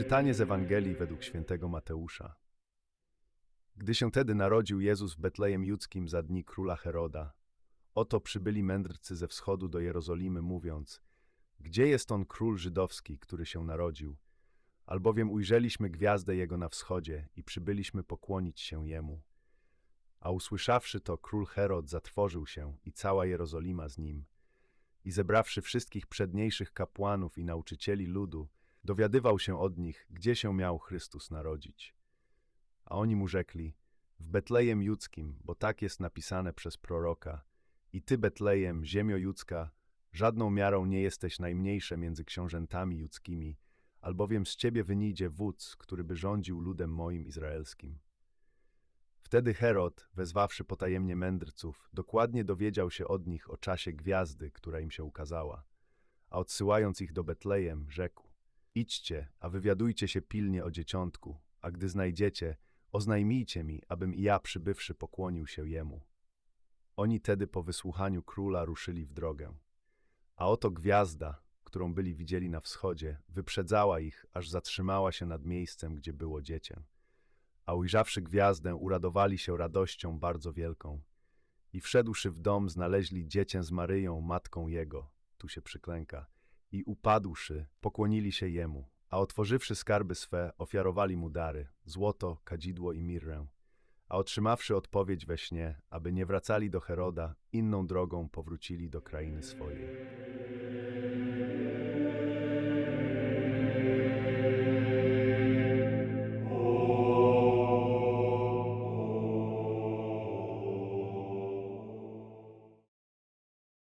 Czytanie z Ewangelii według świętego Mateusza. Gdy się tedy narodził Jezus w Betlejem Judzkim za dni króla Heroda, oto przybyli mędrcy ze wschodu do Jerozolimy, mówiąc: Gdzie jest on król żydowski, który się narodził? Albowiem ujrzeliśmy gwiazdę jego na wschodzie i przybyliśmy pokłonić się jemu. A usłyszawszy to, król Herod zatrwożył się i cała Jerozolima z nim. I zebrawszy wszystkich przedniejszych kapłanów i nauczycieli ludu, dowiadywał się od nich, gdzie się miał Chrystus narodzić. A oni mu rzekli, w Betlejem Judzkim, bo tak jest napisane przez proroka. I ty, Betlejem, ziemio judzka, żadną miarą nie jesteś najmniejsze między książętami judzkimi, albowiem z ciebie wynidzie wódz, który by rządził ludem moim izraelskim. Wtedy Herod, wezwawszy potajemnie mędrców, dokładnie dowiedział się od nich o czasie gwiazdy, która im się ukazała. A odsyłając ich do Betlejem, rzekł, idźcie, a wywiadujcie się pilnie o dzieciątku, a gdy znajdziecie, oznajmijcie mi, abym i ja przybywszy pokłonił się jemu. Oni tedy po wysłuchaniu króla ruszyli w drogę. A oto gwiazda, którą byli widzieli na wschodzie, wyprzedzała ich, aż zatrzymała się nad miejscem, gdzie było dziecię. A ujrzawszy gwiazdę, uradowali się radością bardzo wielką. I wszedłszy w dom, znaleźli dziecię z Maryją, matką jego, tu się przyklęka, i upadłszy, pokłonili się jemu, a otworzywszy skarby swe, ofiarowali mu dary, złoto, kadzidło i mirrę. A otrzymawszy odpowiedź we śnie, aby nie wracali do Heroda, inną drogą powrócili do krainy swojej.